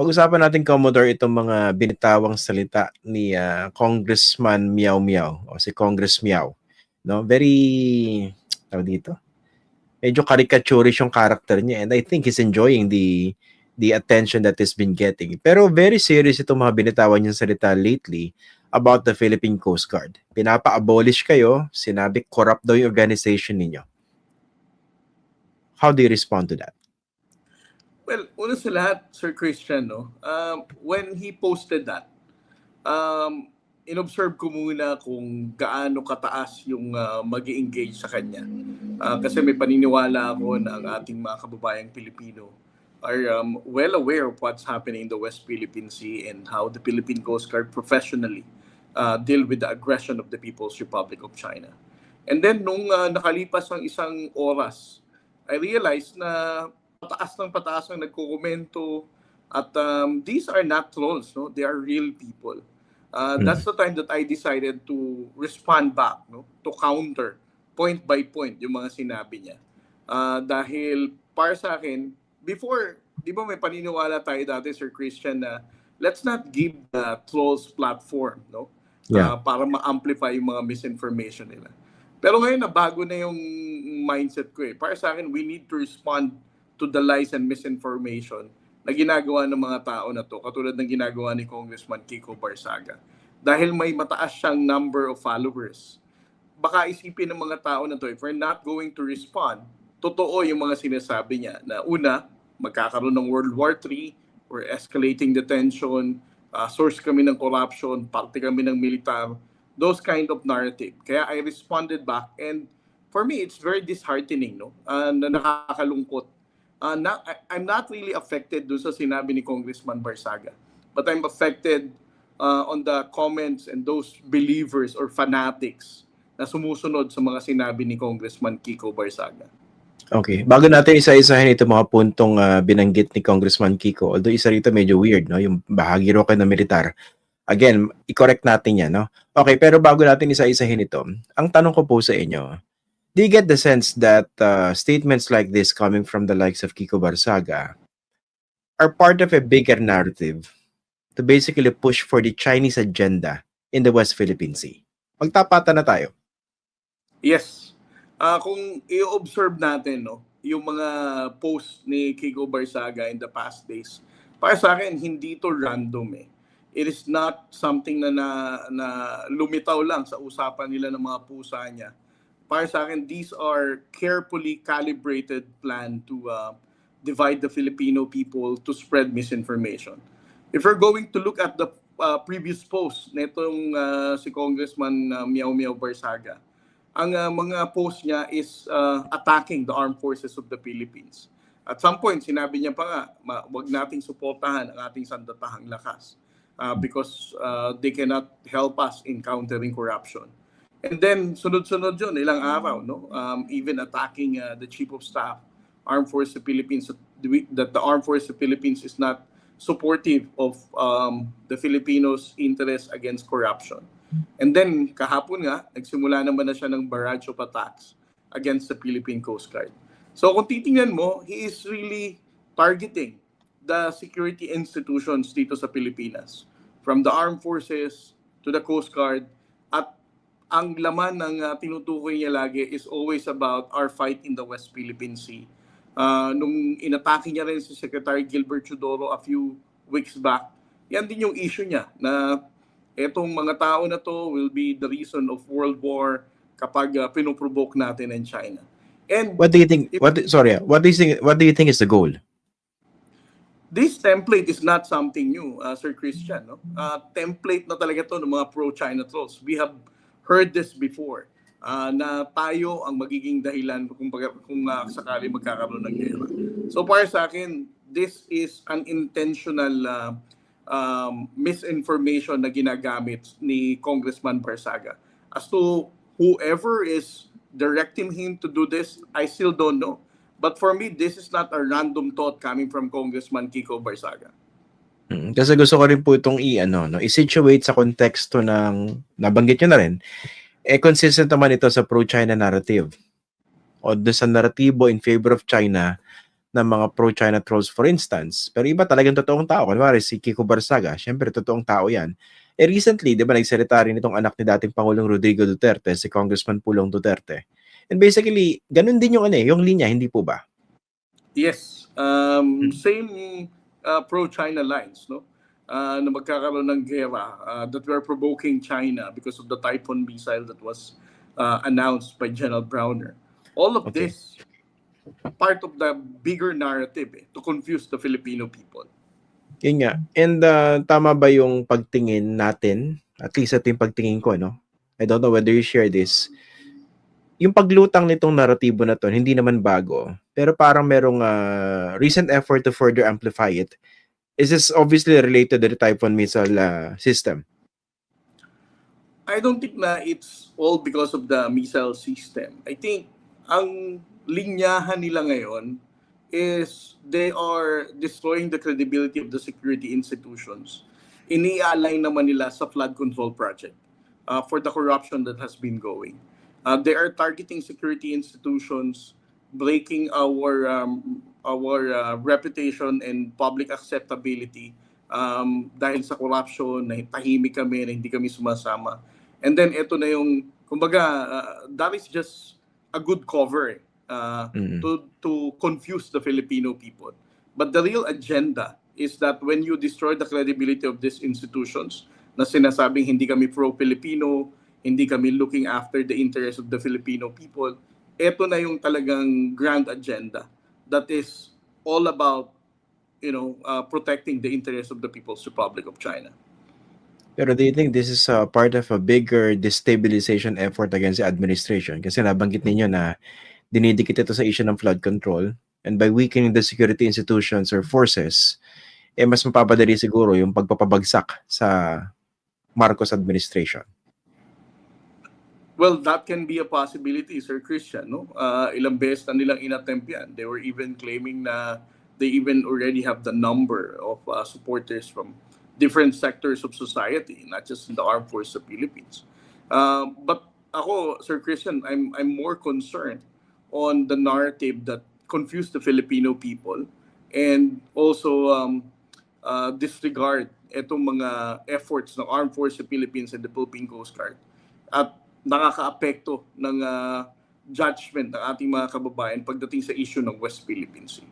pag-usapan natin Commodore itong mga binitawang salita ni ah, Congressman Miao Miao o si Congress Miao. No, very tawag dito. Medyo caricaturish yung character niya and I think he's enjoying the the attention that he's been getting. Pero very serious itong mga binitawan niyang salita lately about the Philippine Coast Guard. Pinapa-abolish kayo, sinabi corrupt daw yung organization ninyo. How do you respond to that? Well, una sa lahat, Sir Christian, no, um, when he posted that, um, inobserve ko muna kung gaano kataas yung uh, mag engage sa kanya. Ah, kasi may paniniwala ako na ang ating mga kababayang Pilipino are um, well aware of what's happening in the West Philippine Sea and how the Philippine Coast Guard professionally uh, deal with the aggression of the People's Republic of China. And then, nung uh, nakalipas ng isang oras, I realized na pataas ng pataas ang nagkukomento at um, these are not trolls, no? They are real people. Uh, Mm. That's the time that I decided to respond back, no? To counter point by point yung mga sinabi niya. Uh, dahil para sa akin, before, di ba may paniniwala tayo dati, Sir Christian, na let's not give the trolls platform, no? Yeah. Uh, para ma-amplify yung mga misinformation nila. Pero ngayon, nabago na yung mindset ko eh. Para sa akin, we need to respond to the lies and misinformation na ginagawa ng mga tao na to, katulad ng ginagawa ni Congressman Kiko Barsaga. Dahil may mataas siyang number of followers, baka isipin ng mga tao na to, if we're not going to respond, totoo yung mga sinasabi niya na una, magkakaroon ng World War III, we're escalating the tension, uh, source kami ng corruption, parte kami ng militar, those kind of narrative. Kaya I responded back and for me, it's very disheartening, no? Uh, na nakakalungkot. Uh, na, I- I'm not really affected doon sa sinabi ni Congressman Barsaga. But I'm affected uh, on the comments and those believers or fanatics na sumusunod sa mga sinabi ni Congressman Kiko Barsaga. Okay. Bago natin isa-isahin itong mga puntong ah, binanggit ni Congressman Kiko, although isa rito medyo weird, no? Yung bahagi ro kayo ng militar. Again, i-correct natin yan, no? Okay, pero bago natin isa-isahin ito, ang tanong ko po sa inyo, do you get the sense that uh, statements like this coming from the likes of Kiko Barsaga are part of a bigger narrative to basically push for the Chinese agenda in the West Philippine Sea? Magtapatan na tayo. Yes. Ah kung i-observe natin no, yung mga post ni Kiko Barsaga in the past days, para sa akin hindi to random eh. It is not something na, na na lumitaw lang sa usapan nila ng mga pusa niya. Para sa akin, these are carefully calibrated plan to uh, divide the Filipino people to spread misinformation. If we're going to look at the uh, previous post nitong uh, si Congressman uh, Miao Miao Barsaga, ang uh, mga post niya is uh, attacking the armed forces of the Philippines. At some point, sinabi niya pa nga, wag nating suportahan ang ating sandatahang lakas uh, because uh, they cannot help us in countering corruption. And then, sunod-sunod yun, ilang araw, no? Um, even attacking uh, the Chief of Staff, Armed Forces of Philippines, that the Armed Forces of Philippines is not supportive of um, the Filipinos' interest against corruption. And then, kahapon nga, nagsimula naman na siya ng barrage of attacks against the Philippine Coast Guard. So kung titingnan mo, he is really targeting the security institutions dito sa Pilipinas. From the armed forces to the Coast Guard. Ang laman ng uh, tinutukoy niya lagi is always about our fight in the West Philippine Sea. Uh, nung inatake niya rin si Secretary Gilbert Chodoro a few weeks back, yan din yung issue niya na etong mga tao na to will be the reason of world war kapag uh, pinoprovoke natin in China. And What do you think? What do- sorry, ah, what do you think? What do you think is the goal? this template is not something new, uh, Sir Christian. No? Uh, template na talaga to ng mga pro-China trolls. We have heard this before uh, na tayo ang magiging dahilan kung, kung uh, sakali magkakaroon ng gera. So para sa akin, this is an intentional uh, um, misinformation na ginagamit ni Congressman Barsaga. As to whoever is directing him to do this, I still don't know. But for me, this is not a random thought coming from Congressman Kiko Barsaga. Mm, Kasi gusto ko rin po itong i-ano, no, i-situate sa konteksto ng nabanggit nyo na rin. Eh consistent naman ito sa pro-China narrative. O doon sa naratibo in favor of China ng mga pro-China trolls for instance. Pero iba talagang totoong tao. Kunwari si Kiko Barsaga, syempre totoong tao yan. Eh recently, di ba nagsalita rin itong anak ni dating Pangulong Rodrigo Duterte, si Congressman Pulong Duterte. And basically, ganun din yung ano eh, yung linya, hindi po ba? Yes. Um, Hmm. Same uh, pro-China lines, no? Uh, na magkakaroon ng gera uh, that we are provoking China because of the Typhoon missile that was uh, announced by General Browner. All of Okay. this part of the bigger narrative eh, to confuse the Filipino people. Yun nga. And uh, tama ba yung pagtingin natin? At least ito yung pagtingin ko, no? I don't know whether you share this. Yung paglutang nitong naratibo na to, hindi naman bago. Pero parang merong uh, recent effort to further amplify it. Is this obviously related to the Typhoon missile uh, system? I don't think na it's all because of the missile system. I think ang linyahan nila ngayon is they are destroying the credibility of the security institutions. Ini-align naman nila sa flood control project uh, for the corruption that has been going. Uh, they are targeting security institutions, breaking our um, our uh, reputation and public acceptability um, dahil sa corruption, na tahimik kami, na hindi kami sumasama. And then ito na yung, kumbaga, uh, that is just a good cover eh, uh, Mm. to, to confuse the Filipino people. But the real agenda is that when you destroy the credibility of these institutions, na sinasabing hindi kami pro-Filipino, hindi kami looking after the interests of the Filipino people, ito na yung talagang grand agenda that is all about you know, uh, protecting the interests of the People's Republic of China. Pero do you think this is a part of a bigger destabilization effort against the administration? Kasi nabanggit ninyo na dinidikit ito sa issue ng flood control and by weakening the security institutions or forces, eh mas mapapadali siguro yung pagpapabagsak sa Marcos administration. Well, that can be a possibility, Sir Christian. No? Uh, ilang beses na nilang inattempt yan. They were even claiming na they even already have the number of uh, supporters from different sectors of society, not just in the armed force of Philippines. Uh, but ako, Sir Christian, I'm, I'm more concerned on the narrative that confused the Filipino people and also um, uh, disregard itong mga efforts ng Armed Force of Philippines and the Philippine Coast Guard at nakakaapekto ng uh, judgment ng ating mga kababayan pagdating sa issue ng West Philippine Sea.